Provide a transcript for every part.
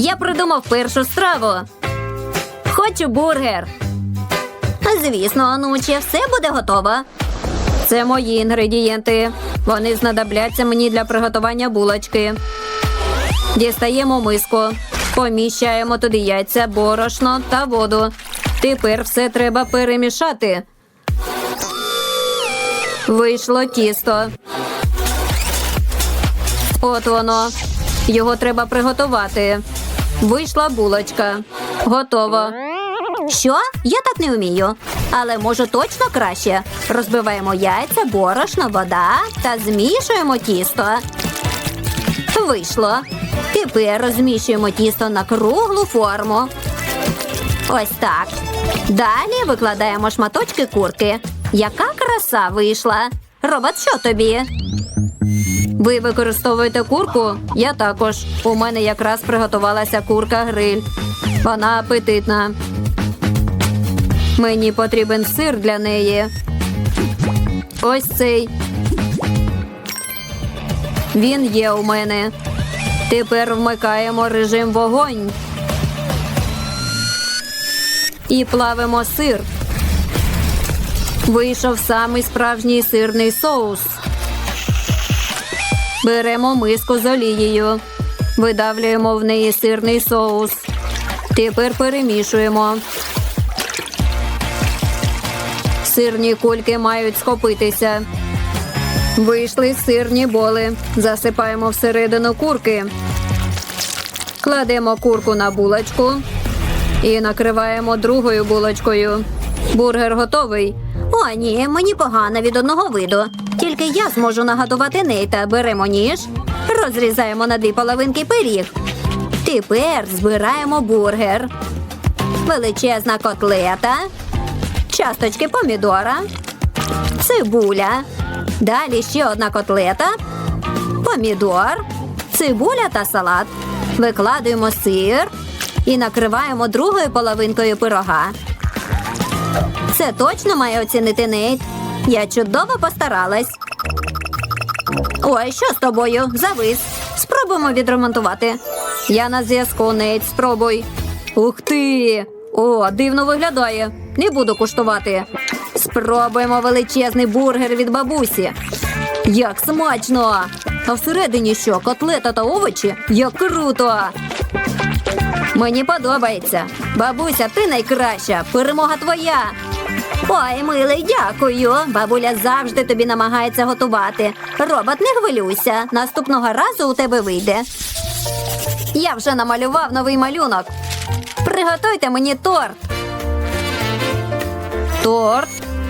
Я придумав першу страву. Хочу бургер. Звісно, онуче, все буде готово. Це мої інгредієнти. Вони знадобляться мені для приготування булочки. Дістаємо миску, поміщаємо туди яйця, борошно та воду. Тепер все треба перемішати. Вийшло тісто. От воно. Його треба приготувати. Вийшла булочка. Готово. Що? Я так не вмію. Але можу точно краще. Розбиваємо яйця, борошно, вода та змішуємо тісто. Вийшло. Тепер розміщуємо тісто на круглу форму. Ось так. Далі викладаємо шматочки курки. Яка краса вийшла. Робот, що тобі? Ви використовуєте курку? Я також. У мене якраз приготувалася курка гриль. Вона апетитна. Мені потрібен сир для неї. Ось цей. Він є у мене. Тепер вмикаємо режим вогонь. І плавимо сир. Вийшов самий справжній сирний соус. Беремо миску з олією. Видавлюємо в неї сирний соус. Тепер перемішуємо. Сирні кульки мають схопитися. Вийшли сирні боли. Засипаємо всередину курки. Кладемо курку на булочку і накриваємо другою булочкою. Бургер готовий. О, ні, мені погано від одного виду. Тільки я зможу нагадувати Нейта. Беремо ніж, розрізаємо на дві половинки пиріг. Тепер збираємо бургер. Величезна котлета, часточки помідора, цибуля. Далі ще одна котлета, помідор, цибуля та салат. Викладуємо сир і накриваємо другою половинкою пирога. Це точно має оцінити Нейт. Я чудово постаралась. Ой, що з тобою? Завис. Спробуємо відремонтувати. Я на зв'язку, Нейт, спробуй. Ух ти! О, дивно виглядає. Не буду куштувати. Спробуємо величезний бургер від бабусі. Як смачно! А всередині що, котлета та овочі? Як круто! Мені подобається. Бабуся, ти найкраща. Перемога твоя. Ой, милий, дякую. Бабуля завжди тобі намагається готувати. Робот, не хвилюйся. Наступного разу у тебе вийде. Я вже намалював новий малюнок. Приготуйте мені торт. Торт?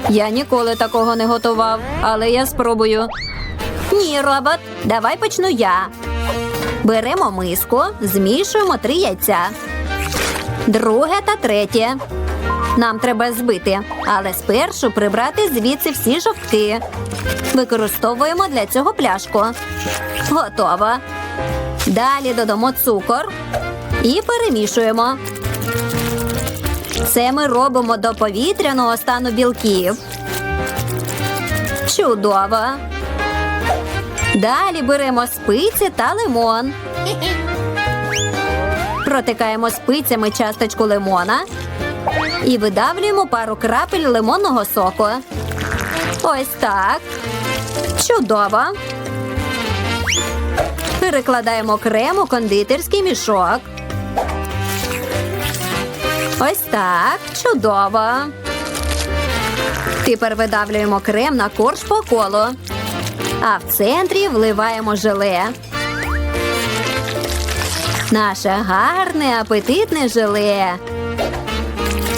Я ніколи такого не готував, але я спробую. Ні, робот, давай почну я. Беремо миску, змішуємо три яйця. Друге та третє. Нам треба збити, але спершу прибрати звідси всі жовтки. Використовуємо для цього пляшку. Готово. Далі додамо цукор і перемішуємо. Це ми робимо до повітряного стану білків. Чудово. Далі беремо спиці та лимон. Протикаємо спицями часточку лимона і видавлюємо пару крапель лимонного соку. Ось так. Чудово. Перекладаємо крем у кондитерський мішок. Ось так. Чудово. Тепер видавлюємо крем на корж по колу. А в центрі вливаємо желе. Наше гарне апетитне желе.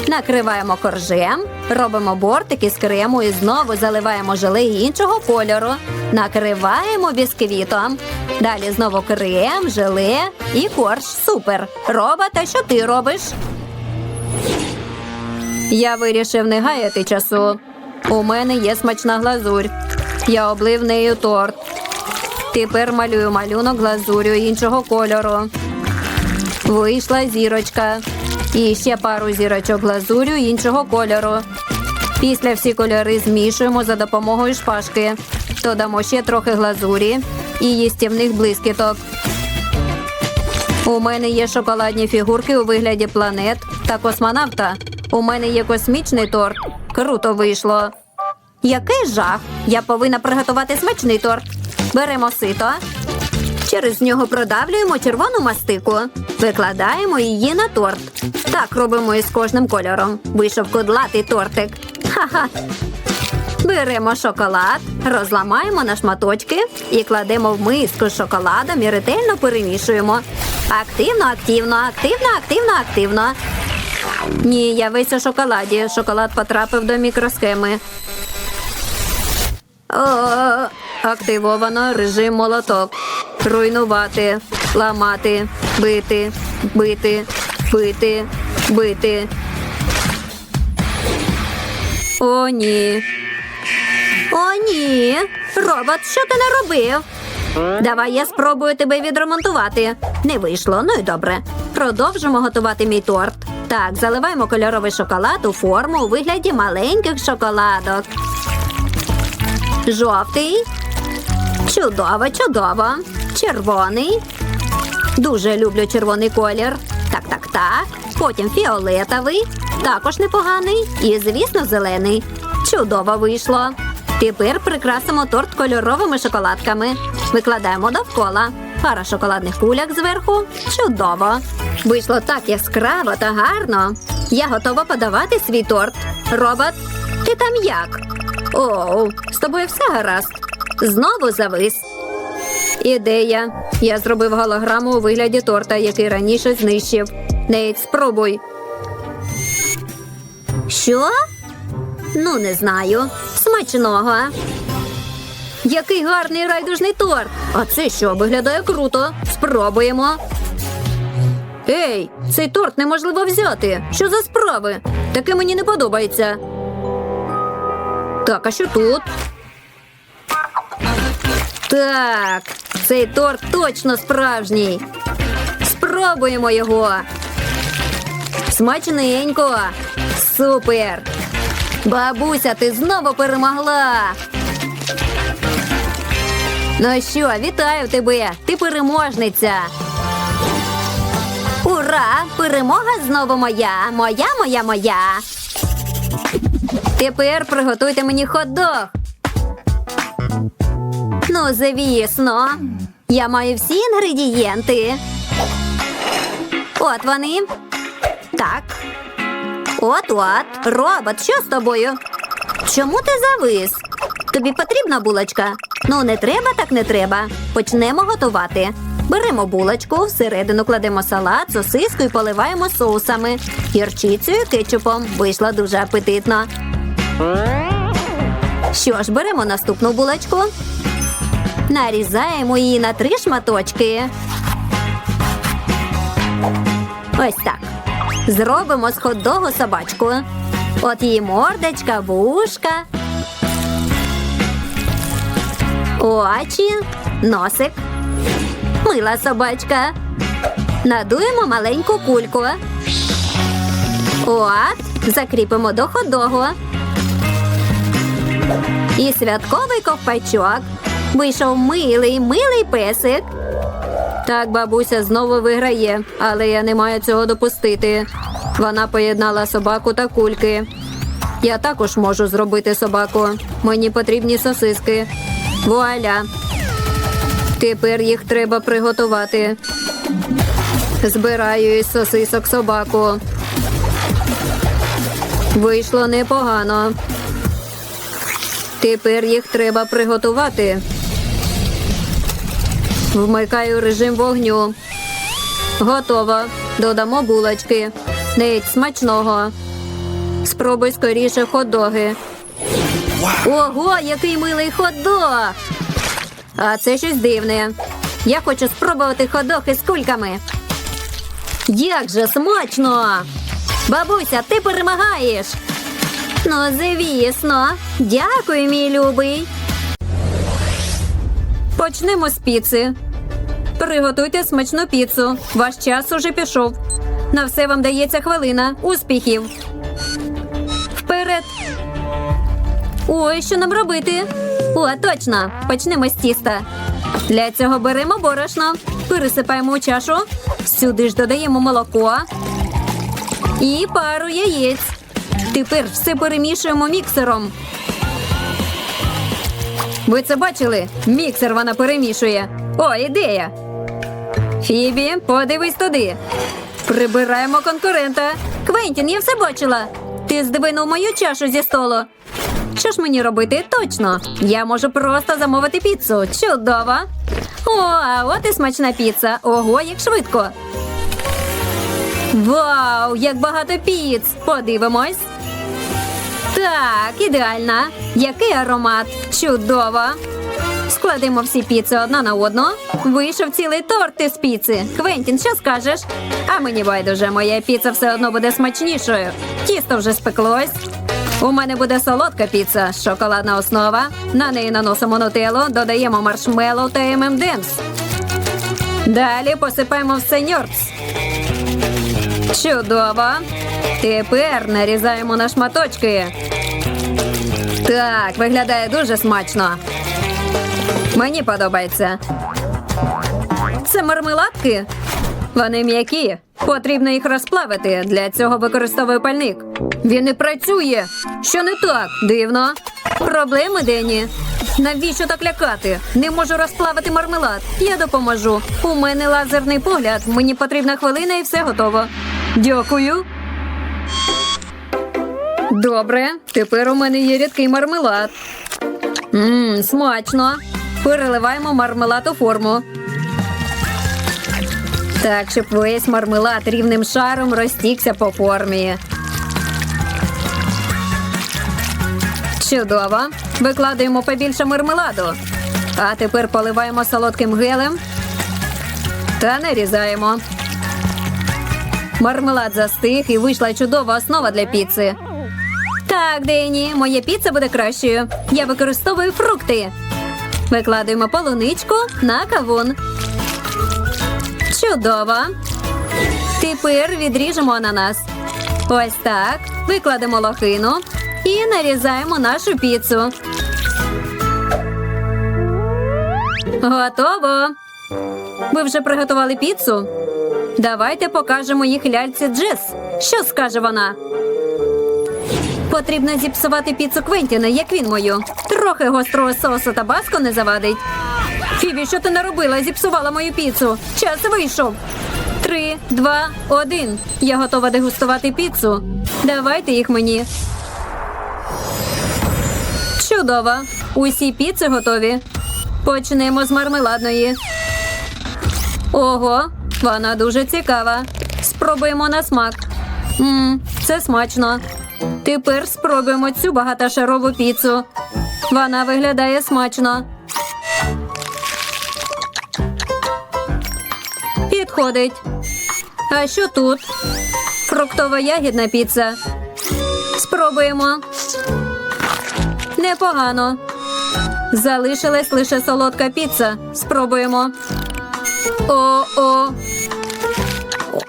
Накриваємо коржем, робимо бортики з крему і знову заливаємо желе іншого кольору. Накриваємо бісквітом. Далі знову крем, желе і корж. Супер. Робота, що ти робиш? Я вирішив не гаяти часу. У мене є смачна глазурь. Я облив нею торт. Тепер малюю малюнок глазурю іншого кольору. Вийшла зірочка. І ще пару зірочок глазурю іншого кольору. Після всі кольори змішуємо за допомогою шпажки. Додамо ще трохи глазурі і їстівних блискіток. У мене є шоколадні фігурки у вигляді планет та космонавта. У мене є космічний торт. Круто вийшло. Який жах! Я повинна приготувати смачний торт. Беремо сито. Через нього продавлюємо червону мастику. Викладаємо її на торт. Так робимо із кожним кольором. Вийшов кудлатий тортик. Ха-ха. Беремо шоколад, розламаємо на шматочки і кладемо в миску з шоколадом і ретельно перемішуємо. Активно, активно, активно, активно, активно. Ні, я весь у шоколаді. Шоколад потрапив до мікросхеми. Активовано режим молоток. Руйнувати, ламати, бити, бити, бити, бити. О, ні. О, ні. Робот, що ти наробив? Давай я спробую тебе відремонтувати. Не вийшло, ну і добре. Продовжимо готувати мій торт. Так, заливаємо кольоровий шоколад у форму у вигляді маленьких шоколадок. Жовтий. Чудово, чудово. Червоний. Дуже люблю червоний колір. Так, так, так. Потім фіолетовий. Також непоганий. І, звісно, зелений. Чудово вийшло. Тепер прикрасимо торт кольоровими шоколадками. Викладаємо довкола. Пара шоколадних куляк зверху. Чудово. Вийшло так яскраво та гарно. Я готова подавати свій торт. Робот, ти там як? Оу, з тобою все гаразд. Знову завис. Ідея. Я зробив голограму у вигляді торта, який раніше знищив. Нейт, спробуй. Що? Ну, не знаю. Смачного. Який гарний райдужний торт. А це що, виглядає круто. Спробуємо. Ей, цей торт неможливо взяти. Що за справи? Таке мені не подобається. Так, а що тут? Так, цей торт точно справжній. Спробуємо його. Смачненько. Супер. Бабуся, ти знову перемогла. Ну що, вітаю тебе. Ти переможниця. Ура! Перемога знову моя. Моя, моя, моя. Тепер приготуйте мені хот-дог. Ну, звісно. Я маю всі інгредієнти. От вони. Так. От-от. Робот, що з тобою? Чому ти завис? Тобі потрібна булочка? Ну, не треба, так не треба. Почнемо готувати. Беремо булочку, всередину кладемо салат, сосиску і поливаємо соусами. Гірчицею, кетчупом. Вийшло дуже апетитно. Що ж, беремо наступну булочку. Нарізаємо її на три шматочки. Ось так. Зробимо з хот-догу собачку. От її мордочка, вушка. Очі, носик. Мила собачка. Надуємо маленьку кульку. От, закріпимо до хот-догу. І святковий ковпачок. Вийшов милий, милий песик. Так, бабуся знову виграє, але я не маю цього допустити. Вона поєднала собаку та кульки. Я також можу зробити собаку. Мені потрібні сосиски. Вуаля. Тепер їх треба приготувати. Збираю із сосисок собаку. Вийшло непогано. Тепер їх треба приготувати. Вмикаю режим вогню. Готово. Додамо булочки. Нейт смачного. Спробуй скоріше хот-доги. Ого, який милий хот-дог! А це щось дивне. Я хочу спробувати хот-дог із кульками. Як же смачно! Бабуся, ти перемагаєш. Ну, звісно. Дякую, мій любий. Почнемо з піци. Приготуйте смачну піцу. Ваш час уже пішов. На все вам дається хвилина. Успіхів. Вперед. Ой, що нам робити? О, точно. Почнемо з тіста. Для цього беремо борошно, пересипаємо у чашу, Сюди ж додаємо молоко і пару яєць. Тепер все перемішуємо міксером. Ви це бачили? Міксер вона перемішує. О, ідея. Фібі, подивись туди. Прибираємо конкурента. Квентін, я все бачила. Ти здвинув мою чашу зі столу. Що ж мені робити? Точно. Я можу просто замовити піцу. Чудово. О, а от і смачна піца. Ого, як швидко. Вау, як багато піц! Подивимось. Так, ідеально. Який аромат? Чудово. Складемо всі піци одна на одну. Вийшов цілий торт із піци. Квентін, що скажеш? А мені байдуже, моя піца все одно буде смачнішою. Тісто вже спеклось. У мене буде солодка піца, шоколадна основа. На неї наносимо нутеллу, додаємо маршмеллоу та ММДемс. Далі посипаємо все ньорц. Чудово. Тепер нарізаємо на шматочки. Так, виглядає дуже смачно. Мені подобається. Це мармеладки. Вони м'які. Потрібно їх розплавити. Для цього використовую пальник. Він не працює. Що не так? Дивно. Проблеми, Дені. Навіщо так лякати? Не можу розплавити мармелад. Я допоможу. У мене лазерний погляд. Мені потрібна хвилина і все готово. Дякую. Добре, тепер у мене є рідкий мармелад. Мм, смачно. Переливаємо мармелад у форму. Так, щоб весь мармелад рівним шаром розтікся по формі. Чудово. Викладаємо побільше мармеладу. А тепер поливаємо солодким гелем та нарізаємо. Мармелад застиг і вийшла чудова основа для піци. Так, Дені, моя піца буде кращою. Я використовую фрукти. Викладаємо полуничку на кавун. Чудово. Тепер відріжемо ананас. Ось так. Викладемо лохину і нарізаємо нашу піцу. Готово. Ви вже приготували піцу? Давайте покажемо їх ляльці Джес. Що скаже вона? Потрібно зіпсувати піцу Квентіна, як він мою. Трохи гострого соусу та баско не завадить. Фібі, що ти наробила? Зіпсувала мою піцу. Час вийшов. Три, два, один. Я готова дегустувати піцу. Давайте їх мені. Чудово. Усі піци готові. Почнемо з мармеладної. Ого, вона дуже цікава. Спробуємо на смак. Мм, це смачно. Тепер спробуємо цю багатошарову піцу. Вона виглядає смачно. Підходить. А що тут? Фруктова ягідна піца. Спробуємо. Непогано. Залишилась лише солодка піца. Спробуємо. О-о.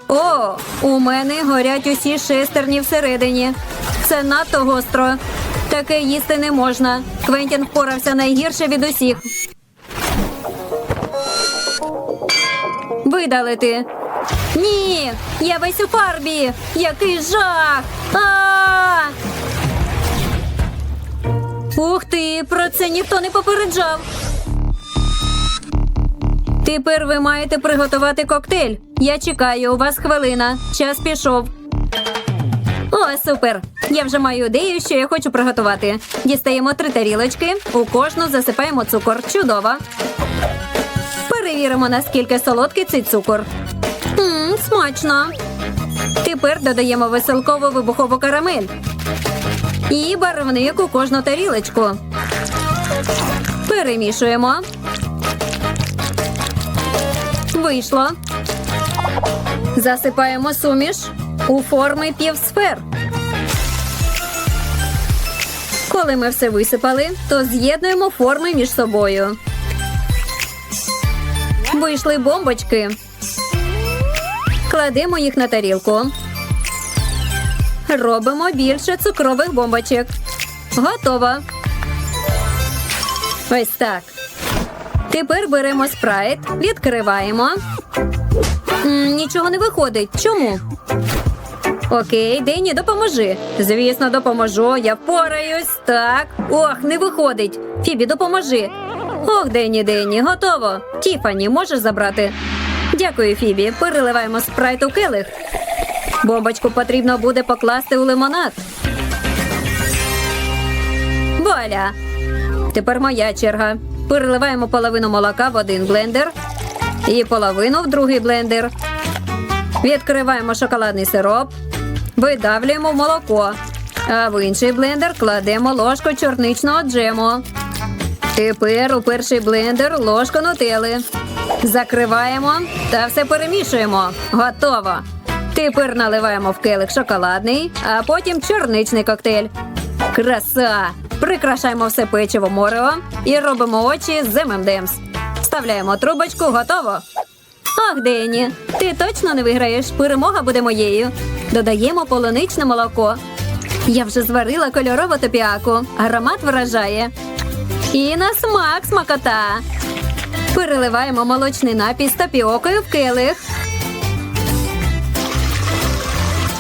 О, у мене горять усі шестерні всередині. Це надто гостро. Таке їсти не можна. Квентін впорався найгірше від усіх. Видалити. Ні, я весь у фарбі. Який жах. А! Ух ти, про це ніхто не попереджав. Тепер ви маєте приготувати коктейль. Я чекаю, у вас хвилина. Час пішов. О, супер! Я вже маю ідею, що я хочу приготувати. Дістаємо три тарілочки, у кожну засипаємо цукор. Чудово. Перевіримо, наскільки солодкий цей цукор. Мм, смачно. Тепер додаємо веселкову вибухову карамель. І барвник у кожну тарілочку. Перемішуємо. Вийшло. Засипаємо суміш у форми півсфер. Коли ми все висипали, то з'єднуємо форми між собою. Вийшли бомбочки. Кладемо їх на тарілку. Робимо більше цукрових бомбочок. Готово. Ось так. Тепер беремо спрайт, відкриваємо. М, нічого не виходить. Чому? Окей, Дені, допоможи. Звісно, допоможу. Я впораюсь. Так. Ох, не виходить. Фібі, допоможи. Ох, Дені, Дені, готово. Тіфані, можеш забрати? Дякую, Фібі. Переливаємо спрайт у келих. Бомбочку потрібно буде покласти у лимонад. Вуаля! Тепер моя черга. Переливаємо половину молока в один блендер і половину в другий блендер. Відкриваємо шоколадний сироп, видавлюємо молоко, а в інший блендер кладемо ложку чорничного джему. Тепер у перший блендер ложку нутели. Закриваємо та все перемішуємо. Готово. Тепер наливаємо в келих шоколадний, а потім чорничний коктейль. Краса! Прикрашаємо все печиво морево і робимо очі з ММДМС. Вставляємо трубочку, готово. Ах, Дені, ти точно не виграєш. Перемога буде моєю. Додаємо полуничне молоко. Я вже зварила кольорову топіаку. Аромат вражає. І на смак смакота. Переливаємо молочний напій з тапіокою в келих.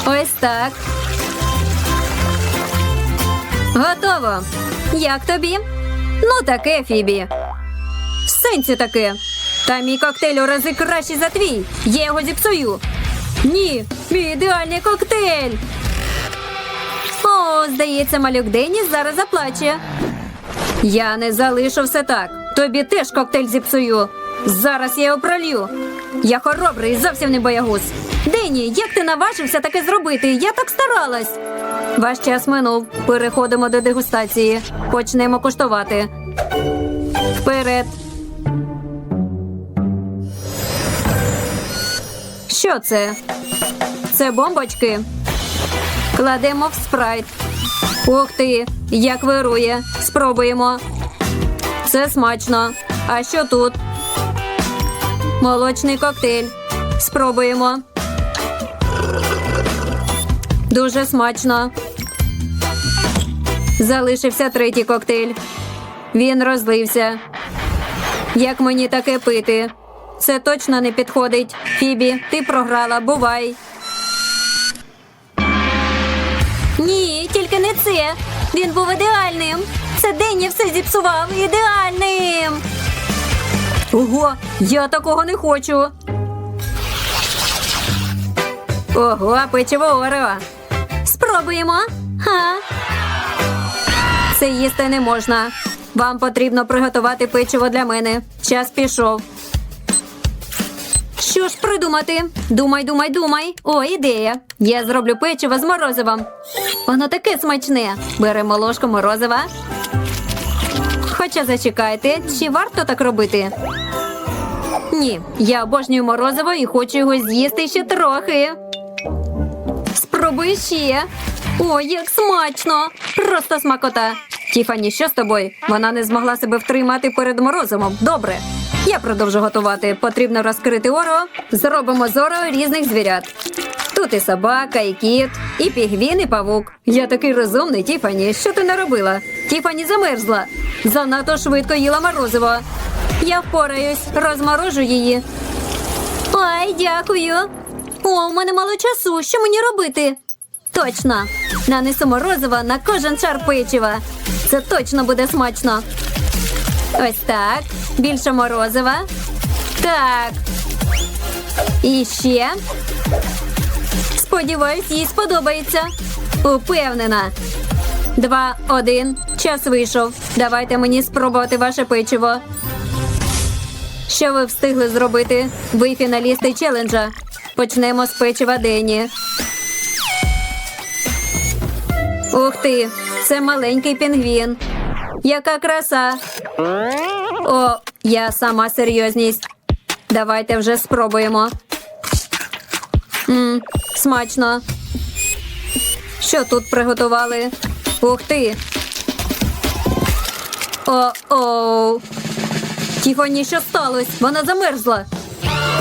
Ось так. Готово. Як тобі? Ну, таке, Фібі. В сенсі таке. Та мій коктейль у рази кращий за твій. Я його зіпсую. Ні, мій ідеальний коктейль. О, здається, малюк Деніс зараз заплаче. Я не залишу все так. Тобі теж коктейль зіпсую. Зараз я його пролью. Я хоробрий, зовсім не боягуз. Дені, як ти наважився таке зробити? Я так старалась. Ваш час минув. Переходимо до дегустації. Почнемо куштувати. Вперед. Що це? Це бомбочки. Кладемо в спрайт. Ух ти, як вирує. Спробуємо. Це смачно. А що тут? Молочний коктейль. Спробуємо. Дуже смачно. Залишився третій коктейль. Він розлився. Як мені таке пити? Це точно не підходить. Фібі, ти програла, бувай. Ні, тільки не це. Він був ідеальним. Це Денні все зіпсував ідеальним. Ого, я такого не хочу. Ого, печиво Орео. Спробуємо. Ха. Це їсти не можна. Вам потрібно приготувати печиво для мене. Час пішов. Що ж придумати? Думай, думай, думай. О, ідея. Я зроблю печиво з морозивом. Воно таке смачне. Беремо ложку морозива. Хоча зачекайте, чи варто так робити? Ні, я обожнюю морозиво і хочу його з'їсти ще трохи. Спробуй ще. О, як смачно! Просто смакота. Тіфані, що з тобою? Вона не змогла себе втримати перед морозивом. Добре. Я продовжу готувати. Потрібно розкрити оро. Зробимо з оро різних звірят. Тут і собака, і кіт, і пігвін, і павук. Я такий розумний, Тіфані. Що ти наробила? Тіфані замерзла. Занадто швидко їла морозиво. Я впораюсь, розморожу її. Ай, дякую. О, у мене мало часу. Що мені робити? Точно. Нанесу морозиво на кожен шар печива. Це точно буде смачно. Ось так. Більше морозива. Так. І ще. Сподіваюсь, їй сподобається. Упевнена. Два, один. Час вийшов. Давайте мені спробувати ваше печиво. Що ви встигли зробити? Ви фіналісти челенджа. Почнемо з печива Дені. Ух ти, це маленький пінгвін. Яка краса. О, я сама серйозність. Давайте вже спробуємо. Мм, смачно. Що тут приготували? Ух ти. О-оу. Тіфані, що сталося? Вона замерзла.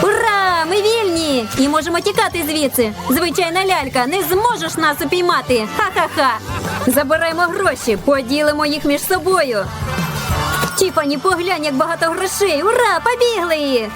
Ура! Ми вільні! І можемо тікати звідси. Звичайна лялька, не зможеш нас упіймати. Ха-ха-ха. Забираємо гроші, поділимо їх між собою. Тіфані, поглянь, як багато грошей. Ура! Побігли!